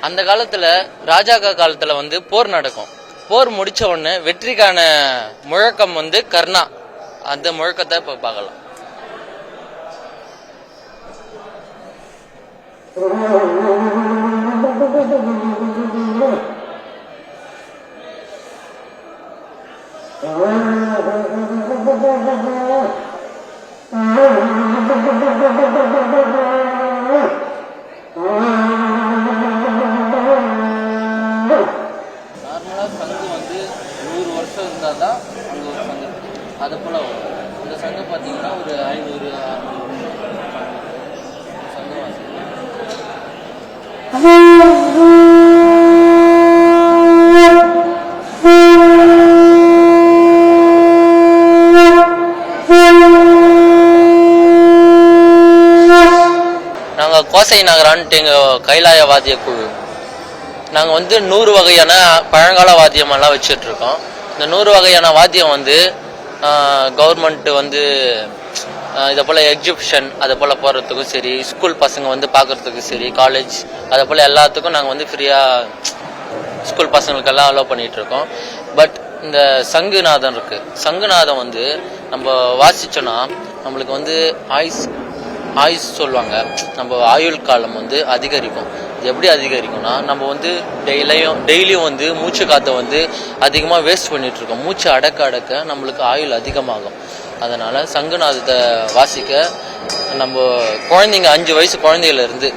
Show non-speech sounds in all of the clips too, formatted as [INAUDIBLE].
அந்த காலத்துல ராஜாக்கா காலத்துல வந்து போர் நடக்கும். போர் முடிச்ச உடனே வெற்றிக்கான முழக்கம் வந்து கர்ணா. அந்த முழக்கத்தை இப்ப பார்க்கலாம். Oh, [LAUGHS] இருந்தால் தான் அங்கே ஒரு சங்கம் இருக்கு. அது போல வரும். இந்த சங்கம் பார்த்தீங்கன்னா ஒரு ஐநூறு அறுநூறு வருஷம் வாசிக்கலாம். கோசை நகரான்ட்டு எங்கள் கைலாய வாத்திய குழு. நாங்கள் வந்து நூறு வகையான பழங்கால வாத்தியமெல்லாம் வச்சுட்டு இந்த நூறு வகையான வாத்தியம் வந்து கவர்மெண்ட்டு வந்து இதை போல் எக்ஸிபிஷன் அதை போல் போகிறதுக்கும் சரி ஸ்கூல் பசங்க வந்து பார்க்குறதுக்கும் சரி காலேஜ் அதை போல் எல்லாத்துக்கும் நாங்கள் வந்து ஃப்ரீயாக ஸ்கூல் பசங்களுக்கெல்லாம் அலோவ் பண்ணிகிட்டு இருக்கோம் பட் இந்த சங்குநாதம் இருக்குது சங்குநாதம் வந்து நம்ம வாசிச்சோன்னா நம்மளுக்கு வந்து ஆயுஸ் ஆயுஸ் சொல்லுவாங்க. நம்ம ஆயுள் காலம் வந்து அதிகரிக்கும். எப்படி அதிகரிக்கும்னா நம்ம வந்து டெய்லியும் டெய்லியும் வந்து மூச்சு காற்றை வந்து அதிகமாக வேஸ்ட் பண்ணிட்டு இருக்கோம் மூச்சு அடக்க அடக்க நம்மளுக்கு ஆயுள் அதிகமாகும். அதனால சங்குநாதத்தை வாசிக்க நம்ம குழந்தைங்க அஞ்சு வயசு குழந்தையிலேருந்து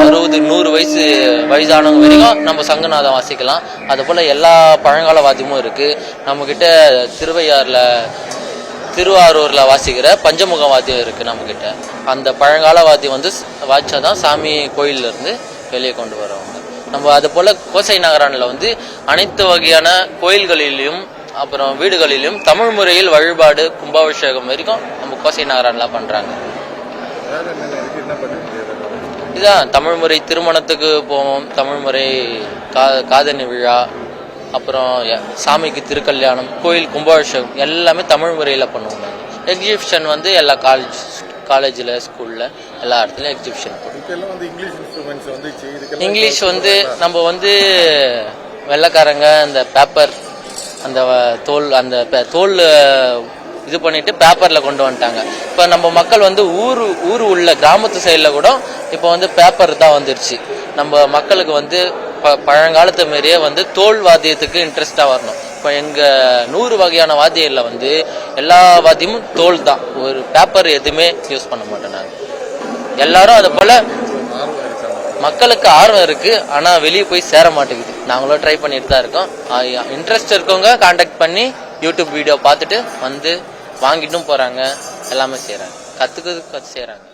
அறுபது நூறு வயசு வயசானவங்க வரைக்கும் நம்ம சங்கநாதம் வாசிக்கலாம். அது போல எல்லா பழங்கால வாத்தியமும் இருக்கு. நம்ம கிட்ட திருவையாறுல திருவாரூர்ல வாசிக்கிற பஞ்சமுக வாத்தியம் இருக்கு நம்ம கிட்ட அந்த பழங்கால வாத்தியம் வந்து வாய்ச்சாதான் சாமி கோயில்ல இருந்து வெளியே கொண்டு வருவாங்க. நம்ம அது போல கோசை நகரான்ல வந்து அனைத்து வகையான கோயில்களிலும் அப்புறம் வீடுகளிலும் தமிழ் முறையில் வழிபாடு கும்பாபிஷேகம் வரைக்கும் நம்ம கோசை நகரான்ல பண்றாங்க. இதுதான் தமிழ்முறை இதான் தமிழ் முறை திருமணத்துக்கு போவோம் தமிழ் முறை கா காதணி விழா அப்புறம் சாமிக்கு திருக்கல்யாணம் கோயில் கும்பாபிஷேகம் எல்லாமே தமிழ் முறையில் பண்ணுவோம் நாங்கள் எக்ஸிபிஷன் வந்து எல்லா காலேஜ் காலேஜில் ஸ்கூலில் எல்லா இடத்துலையும் எக்ஸிபிஷன் இங்கிலீஷ் வந்து நம்ம வந்து வெள்ளைக்காரங்க அந்த பேப்பர் அந்த தோல் அந்த தோல் இது பண்ணிட்டு பேப்பர்ல கொண்டு வந்துட்டாங்க. இப்போ நம்ம மக்கள் வந்து ஊர் ஊர் உள்ள கிராமத்து சைடில் கூட இப்போ வந்து பேப்பர் தான் வந்துருச்சு. நம்ம மக்களுக்கு வந்து ப- பழங்காலத்து மாரியே வந்து தோல் வாத்தியத்துக்கு இன்ட்ரெஸ்டாக வரணும். இப்போ எங்கள் நூறு வகையான வாத்தியங்களில் வந்து எல்லா வாத்தியமும் தோல் தான். ஒரு பேப்பர் எதுவுமே யூஸ் பண்ண மாட்டேன் நாங்கள் எல்லாரும் அதை போல் மக்களுக்கு ஆர்வம் இருக்குது ஆனால் வெளியே போய் சேர மாட்டேங்குது. நாங்களும் ட்ரை பண்ணிட்டு தான் இருக்கோம். இன்ட்ரெஸ்ட் இருக்கவங்க காண்டாக்ட் பண்ணி யூடியூப் வீடியோ பார்த்துட்டு வந்து வாங்கிட்டும் போகிறாங்க எல்லாமே செய்கிறாங்க கற்றுக்கிறதுக்கு செய்கிறாங்க